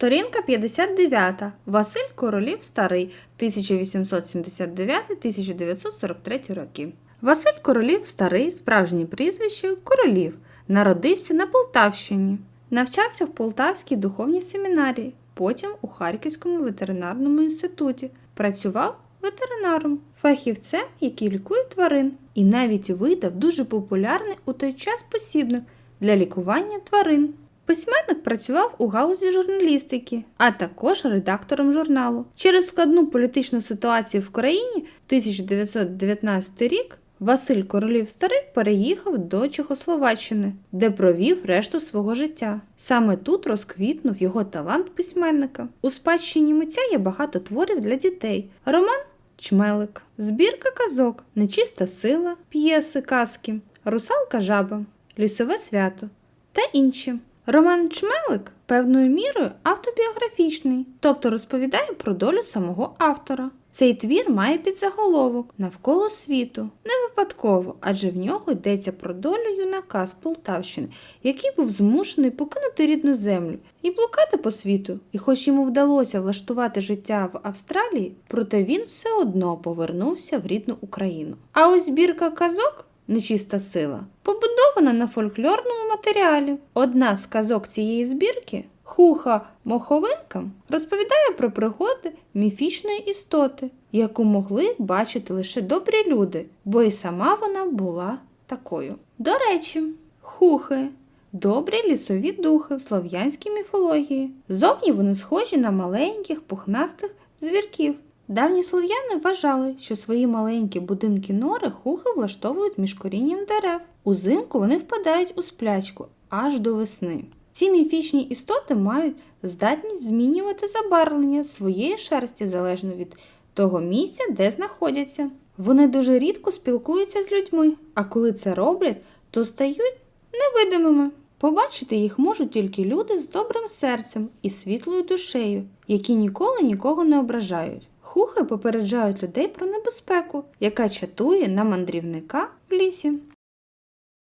Сторінка 59. Василь Королів Старий 1879-1943 роки. Василь Королів Старий, справжнє прізвище Королів, народився на Полтавщині. Навчався в Полтавській духовній семінарії, потім у Харківському ветеринарному інституті. Працював ветеринаром, фахівцем, який лікує тварин, і навіть видав дуже популярний у той час посібник для лікування тварин. Письменник працював у галузі журналістики, а також редактором журналу. Через складну політичну ситуацію в країні 1919 рік Василь Королів Старий переїхав до Чехословаччини, де провів решту свого життя. Саме тут розквітнув його талант письменника. У спадщині митця є багато творів для дітей. Роман Чмелик, збірка казок, Нечиста сила, п'єси казки, Русалка жаба, Лісове свято та інші. Роман Чмелик певною мірою автобіографічний, тобто розповідає про долю самого автора. Цей твір має підзаголовок навколо світу, не випадково, адже в нього йдеться про долю юнака з Полтавщини, який був змушений покинути рідну землю і блукати по світу. І хоч йому вдалося влаштувати життя в Австралії, проте він все одно повернувся в рідну Україну. А ось збірка казок Нечиста сила побудована на фольклорному матеріалі. Одна з казок цієї збірки Хуха Моховинка розповідає про пригоди міфічної істоти, яку могли бачити лише добрі люди, бо і сама вона була такою. До речі, хухи добрі лісові духи в слов'янській міфології. Зовні вони схожі на маленьких пухнастих звірків. Давні слов'яни вважали, що свої маленькі будинки нори хухи влаштовують між корінням дерев. Узимку вони впадають у сплячку аж до весни. Ці міфічні істоти мають здатність змінювати забарвлення своєї шерсті залежно від того місця, де знаходяться. Вони дуже рідко спілкуються з людьми, а коли це роблять, то стають невидимими. Побачити їх можуть тільки люди з добрим серцем і світлою душею, які ніколи нікого не ображають. Хухи попереджають людей про небезпеку, яка чатує на мандрівника в лісі.